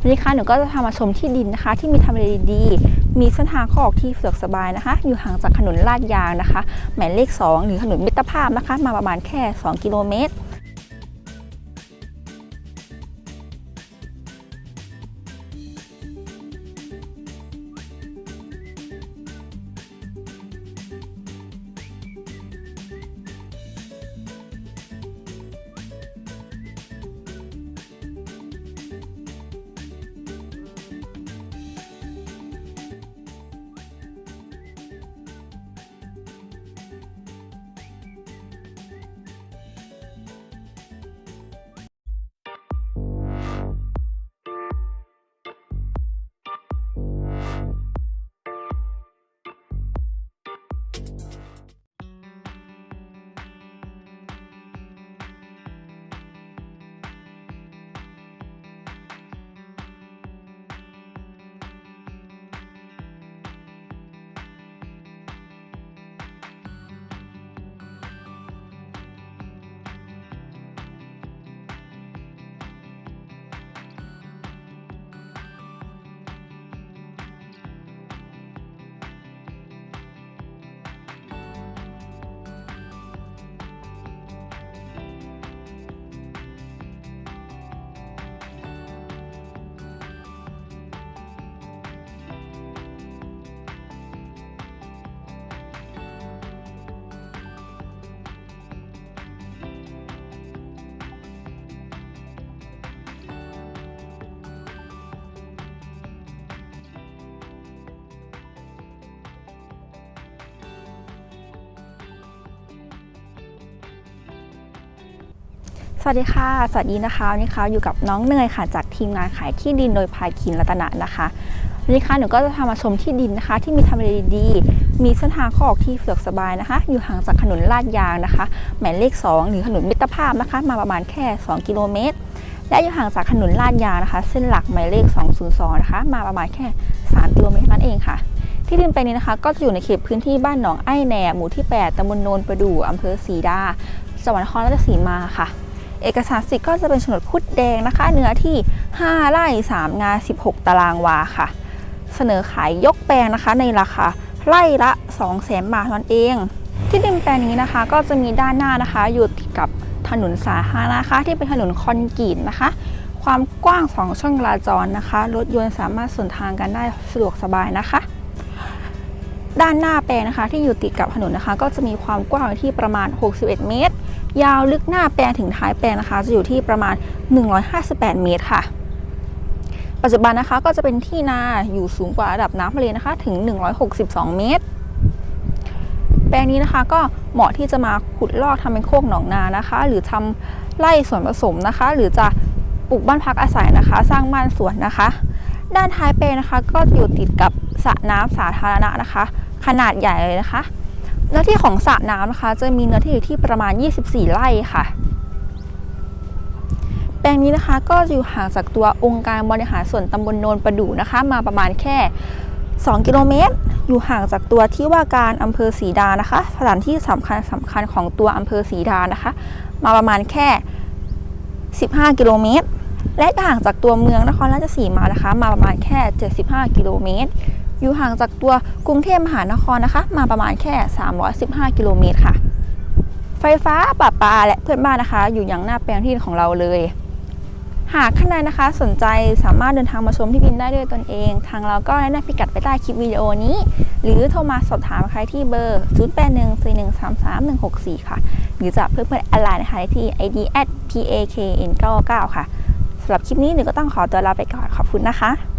วันนี้ค่ะหนูก็จะพามาชมที่ดินนะคะ ที่มีทำเลดีๆมีเส้นทางเข้าออกที่สะดวกสบายนะคะ อยู่ห่างจากถนนลาดยางนะคะ หมายเลข 2 หรือถนนมิตรภาพนะคะ มาประมาณแค่ 2 กิโลเมตร วัสดีค่ะ สวัสดีนะคะวันนี้ค่ะอยู่กับน้องเนยค่ะ จากทีมงานขายที่ดินโดยพายคินรัตนะนะคะวันนี้ค่ะหนูก็จะพามาชมที่ดินนะคะ ที่มีทำเลดีๆมีเส้นทางข้าออกที่สะดวกสบายนะคะ อยู่ห่างจากถนนลาดยางนะคะ หมายเลข 2 หรือถนนมิตรภาพนะคะ มาประมาณแค่ 2 กิโลเมตร และอยู่ห่างจากถนนลาดยางนะคะ เส้นหลักหมายเลข 202 นะคะ มาประมาณแค่ 3 กิโลเมตรนั่นเองค่ะที่ดินไปลงนี้นะคะ ก็จะอยู่ในเขตพื้นที่บ้านหนองไอ้แหน่หมู่ที่ 8ตำบลโนนประดู่อำเภอศรีดาจังหวัดนครราชสีมาค่ะ เอกสารสิทธิ์ก็จะเป็นโฉนดคุดแดงนะคะ เนื้อที่ 5 ไร่ 3 งาน 16 ตารางวาค่ะ เสนอขายยกแปลงนะคะในราคาไร่ละ 200,000บาทนั่นเอง ที่ดินแปลงนี้นะคะ ก็จะมีด้านหน้านะคะ อยู่ติดกับถนนสาธารณะนะคะที่เป็นถนนคอนกรีตนะคะ ความกว้าง2ช่องจราจรนะคะ รถยนต์สามารถสวนทางกันได้สะดวกสบายนะคะ ด้านหน้าแปลงนะคะ ที่อยู่ติดกับถนนนะคะ ก็จะมีความกว้างที่ประมาณ 61 เมตร ยาวลึกหน้าแปลงถึงท้ายแปลงนะคะ จะอยู่ที่ประมาณ 158 เมตรค่ะ ปัจจุบันนะคะก็จะเป็นที่นาอยู่สูงกว่าระดับน้ำทะเลนะคะถึง 162 เมตร แปลงนี้นะคะก็เหมาะที่จะมาขุดลอกทำเป็นโคกหนองนานะคะ หรือทำไร่สวนผสมนะคะ หรือจะปลูกบ้านพักอาศัยนะคะ สร้างบ้านสวนนะคะ ด้านท้ายแปลงนะคะ ก็อยู่ติดกับสระน้ำสาธารณะนะคะ ขนาดใหญ่เลยนะคะ เนื้อที่ของสระน้ำนะคะ จะมีเนื้อที่อยู่ที่ประมาณ 24 ไร่ค่ะ แปลงนี้นะคะก็จะอยู่ห่างจากตัวองค์การบริหารส่วนตำบลโนนประดู่นะคะ มาประมาณแค่ 2 กิโลเมตร อยู่ห่างจากตัวที่ว่าการอำเภอศรีดานะคะ สถานที่สำคัญสำคัญของตัวอำเภอศรีดานะคะ มาประมาณแค่ 15 กิโลเมตร และห่างจากตัวเมืองนครราชสีมานะคะ มาประมาณแค่ 75 กิโลเมตร อยู่ห่างจากตัวกรุงเทพมหานครนะคะ มาประมาณแค่ 315 กิโลเมตรค่ะ ไฟฟ้าประปาและเพื่อนบ้านนะคะ อยู่อย่างหน้าแปลงที่ของเราเลย หากท่านใดนะคะ สนใจสามารถเดินทางมาชมที่ดินได้ด้วยตนเอง ทางเราก็แนะนำพิกัดไปใต้คลิปวิดีโอนี้ หรือโทรมาสอบถามใครที่เบอร์ 0814133164 ค่ะ หรือจะเพื่อนเพื่อนอดไลน์นะคะที่ id pakn99 ค่ะสำหรับคลิปนี้หนูก็ต้องขอตัวลาไปก่อนขอบคุณนะคะ